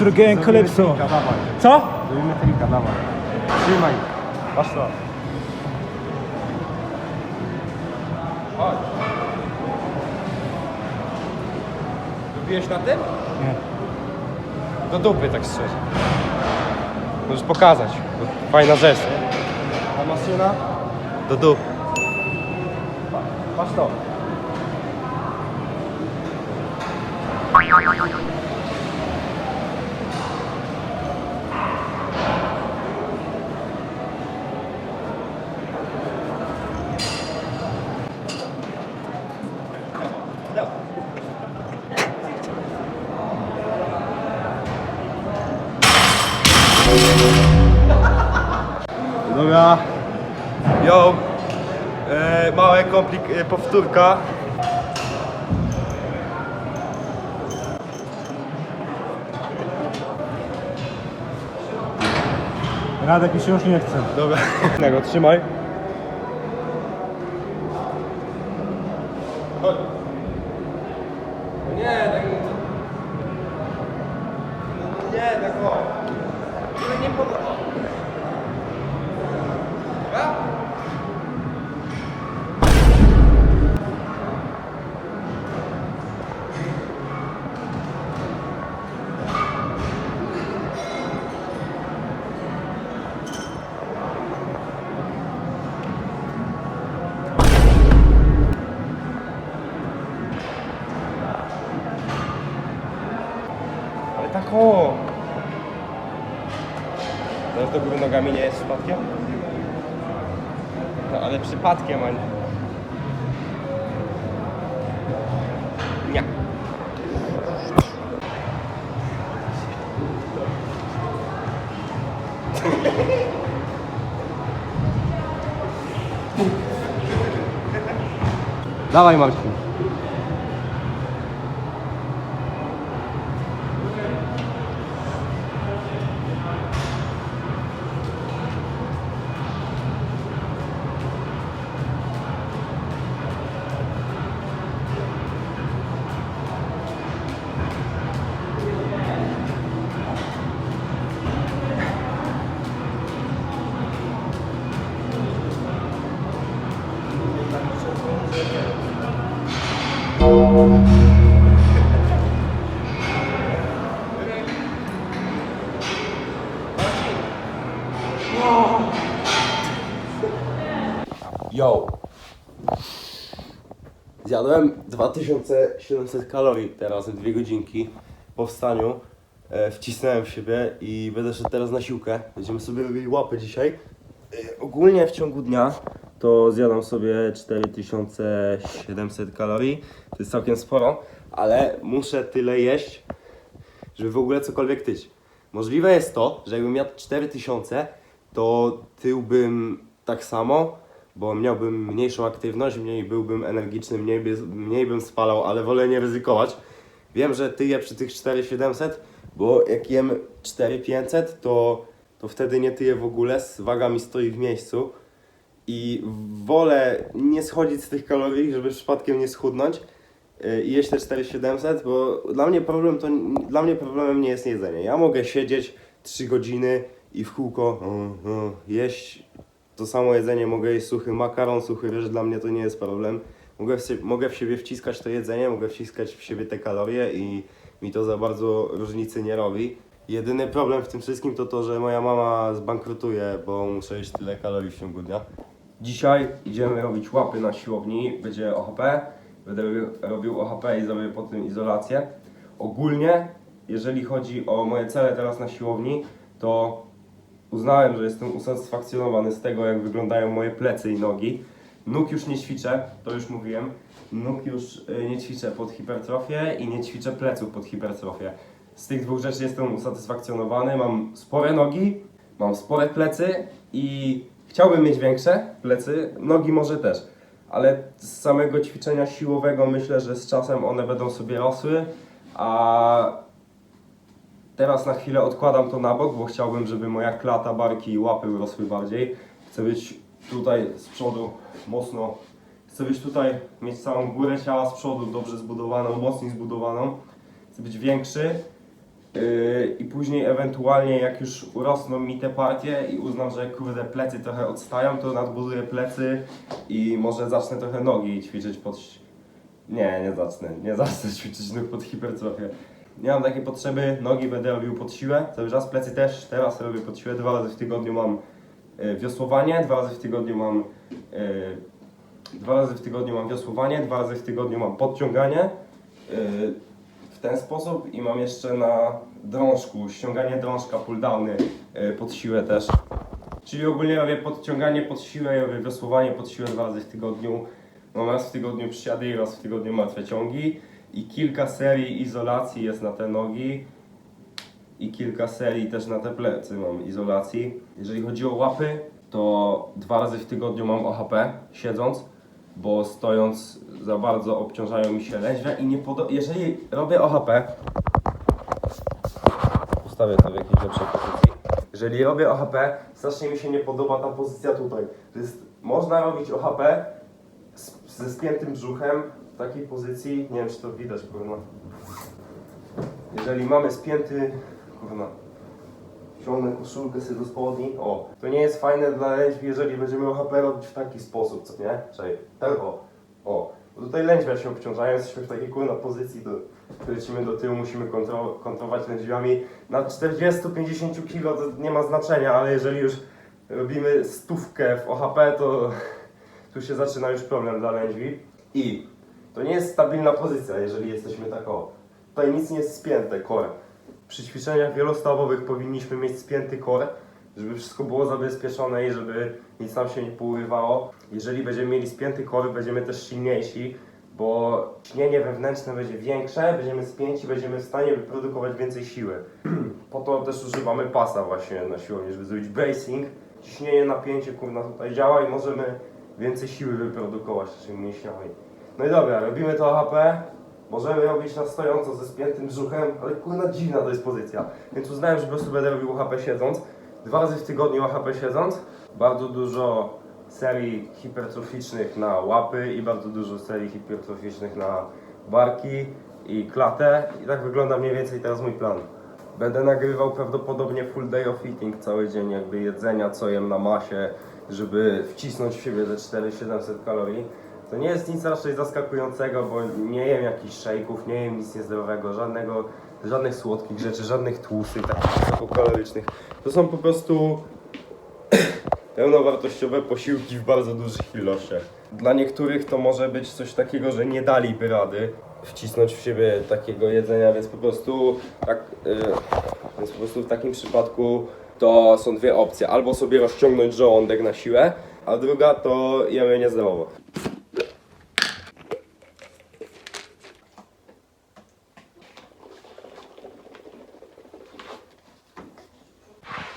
Trika, dawaj. Co? Zrobimy trika, dawaj. Trzymaj. Patrz to. Chodź. Lubiłeś na tym? Nie. Do dupy, tak szczerze. Możesz pokazać. bo Fajna rzecz. A maszyna? Do dupy. Patrz to. Powtórka. Radek mi się już nie chce. Dobra. Trzymaj. Chodź. Teraz do góry nogami nie jest przypadkiem? No ale przypadkiem, a nie. Nie. Dawaj Marcin. Yo. Zjadłem 2700 kalorii teraz w dwie godzinki po wstaniu. E, wcisnąłem w siebie i będę szedł teraz na siłkę. Będziemy sobie robili łapy dzisiaj. E, ogólnie w ciągu dnia to zjadam sobie 4700 kalorii. To jest całkiem sporo, ale muszę tyle jeść, żeby w ogóle cokolwiek tyć. Możliwe jest to, że jakbym miał 4000, to tyłbym tak samo, bo miałbym mniejszą aktywność, mniej byłbym energiczny, mniej, mniej bym spalał, ale wolę nie ryzykować. Wiem, że tyję przy tych 4700, bo jak jem 4500, to, to wtedy nie tyję w ogóle, waga mi stoi w miejscu i wolę nie schodzić z tych kalorii, żeby przypadkiem nie schudnąć yy, i jeść te 4700, bo dla mnie problem to dla mnie problemem nie jest jedzenie. Ja mogę siedzieć 3 godziny i w kółko mm, mm, jeść to samo jedzenie, mogę jeść suchy makaron, suchy ryż, dla mnie to nie jest problem. Mogę w, sie- mogę w siebie wciskać to jedzenie, mogę wciskać w siebie te kalorie i mi to za bardzo różnicy nie robi. Jedyny problem w tym wszystkim to to, że moja mama zbankrutuje, bo muszę jeść tyle kalorii w ciągu dnia. Dzisiaj idziemy robić łapy na siłowni, będzie OHP, będę robił, OHP i zrobię po tym izolację. Ogólnie, jeżeli chodzi o moje cele teraz na siłowni, to uznałem, że jestem usatysfakcjonowany z tego, jak wyglądają moje plecy i nogi. Nóg już nie ćwiczę, to już mówiłem. Nóg już y, nie ćwiczę pod hipertrofię i nie ćwiczę pleców pod hipertrofię. Z tych dwóch rzeczy jestem usatysfakcjonowany. Mam spore nogi, mam spore plecy i chciałbym mieć większe plecy, nogi może też. Ale z samego ćwiczenia siłowego myślę, że z czasem one będą sobie rosły, a Teraz na chwilę odkładam to na bok, bo chciałbym, żeby moja klata, barki i łapy rosły bardziej. Chcę być tutaj z przodu mocno, chcę być tutaj, mieć całą górę ciała z przodu dobrze zbudowaną, mocniej zbudowaną. Chcę być większy Yy, I później ewentualnie jak już urosną mi te partie i uznam, że kurde plecy trochę odstają, to nadbuduję plecy i może zacznę trochę nogi ćwiczyć pod... Nie, nie zacznę. Nie zacznę ćwiczyć nóg pod hipertrofię. Nie mam takiej potrzeby, nogi będę robił pod siłę, cały czas plecy też, teraz robię pod siłę, dwa razy w tygodniu mam e, wiosłowanie, dwa razy w tygodniu mam e, dwa razy w tygodniu mam wiosłowanie, dwa razy w tygodniu mam podciąganie w ten sposób i mam jeszcze na drążku, ściąganie drążka, pulldowny e, pod siłę też. Czyli ogólnie robię podciąganie pod siłę robię wiosłowanie pod siłę dwa razy w tygodniu. Mam raz w tygodniu przysiady i raz w tygodniu martwe ciągi. I kilka serii izolacji jest na te nogi. I kilka serii też na te plecy mam izolacji. Jeżeli chodzi o łapy, to dwa razy w tygodniu mam OHP siedząc, bo stojąc za bardzo obciążają mi się lędźwia i nie Jeżeli robię OHP, Ustawię to w jakiejś lepszej pozycji. Jeżeli robię OHP, strasznie mi się nie podoba ta pozycja tutaj. To jest, można robić OHP z, ze spiętym brzuchem w takiej pozycji, nie wiem czy to widać, kurwa. Jeżeli mamy spięty, kurwa, ściągnę koszulkę sobie do spodni, o, to nie jest fajne dla lędźwi, jeżeli będziemy OHP robić w taki sposób, co nie? Czyli tak, o, o. Bo tutaj lędźwia się obciążają, jesteśmy w takiej kurna pozycji, do, lecimy do tyłu, musimy kontro, kontrolować lędźwiami. Na 40-50 kg to nie ma znaczenia, ale jeżeli już robimy stówkę w OHP, to tu się zaczyna już problem dla lędźwi. I to nie jest stabilna pozycja, jeżeli jesteśmy tak o. Tutaj nic nie jest spięte, core. Przy ćwiczeniach wielostawowych powinniśmy mieć spięty core, żeby wszystko było zabezpieczone i żeby nic nam się nie pourywało. Jeżeli będziemy mieli spięty core, będziemy też silniejsi, bo ciśnienie wewnętrzne będzie większe, będziemy spięci, będziemy w stanie wyprodukować więcej siły. Po to też używamy pasa właśnie na siłowni, żeby zrobić bracing. Ciśnienie, napięcie kurna tutaj działa i możemy więcej siły wyprodukować naszymi mięśniami. No i dobra, robimy to AHP. Możemy robić na stojąco ze spiętym brzuchem, ale kurna dziwna to jest pozycja. Więc uznałem, że po prostu będę robił AHP siedząc. Dwa razy w tygodniu AHP siedząc. Bardzo dużo serii hipertroficznych na łapy i bardzo dużo serii hipertroficznych na barki i klatę. I tak wygląda mniej więcej teraz mój plan. Będę nagrywał prawdopodobnie full day of eating cały dzień, jakby jedzenia, co jem na masie, żeby wcisnąć w siebie te 4700 kalorii. To nie jest nic raczej zaskakującego, bo nie jem jakichś szejków, nie jem nic niezdrowego, żadnego, żadnych słodkich rzeczy, żadnych tłustych, takich wysokokalorycznych. To są po prostu pełnowartościowe posiłki w bardzo dużych ilościach. Dla niektórych to może być coś takiego, że nie daliby rady wcisnąć w siebie takiego jedzenia, więc po prostu tak, y, więc po prostu w takim przypadku to są dwie opcje. Albo sobie rozciągnąć żołądek na siłę, a druga to jemy niezdrowo.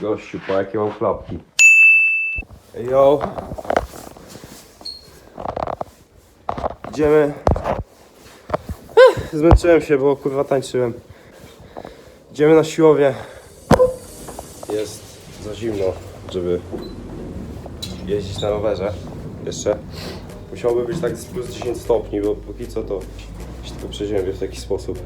Gościu, po jakie mam klapki. Yo. Idziemy. Ech, Zmęczyłem się, bo kurwa tańczyłem. Idziemy na siłownię. Jest za zimno, żeby jeździć na rowerze. Jeszcze. Musiałoby być tak z plus 10 stopni, bo póki co to się tylko przeziębię w taki sposób.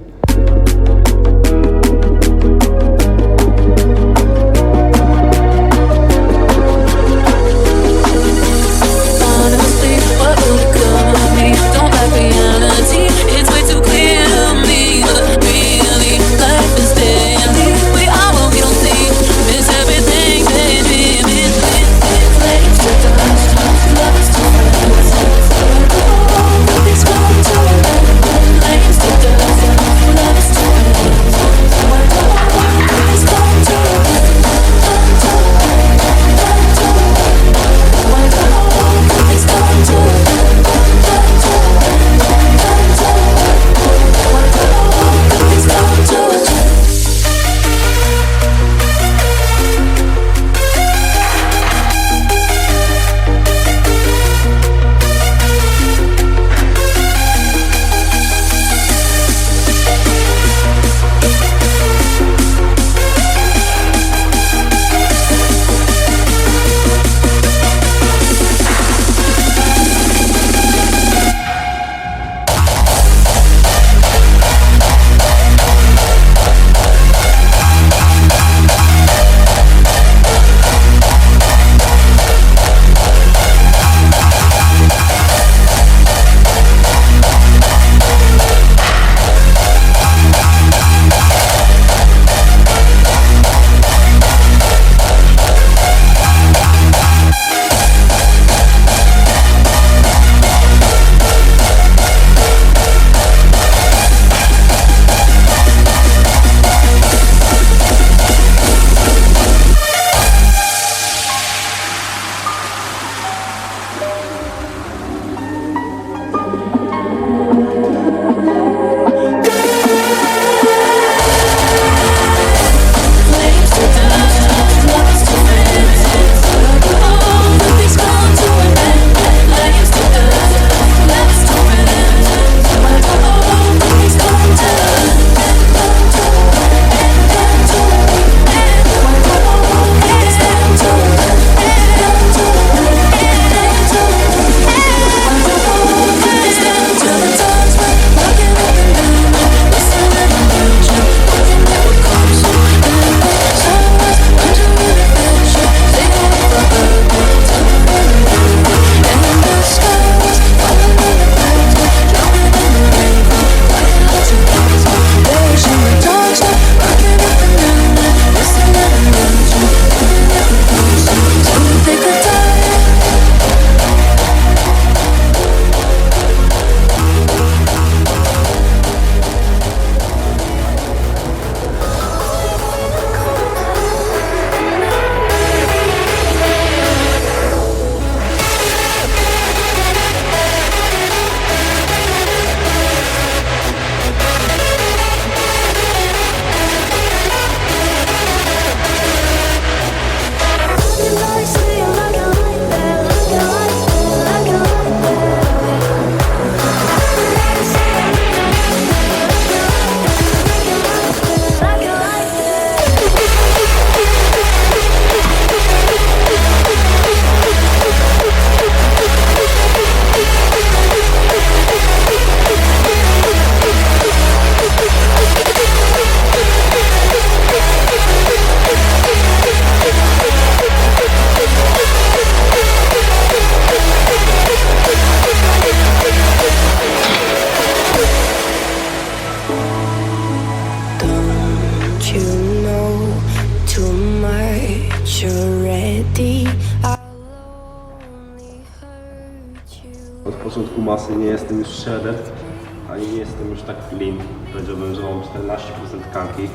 tkanki.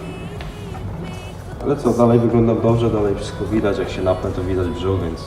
Ale co, dalej wygląda dobrze, dalej wszystko widać, jak się napnę to widać brzuch, więc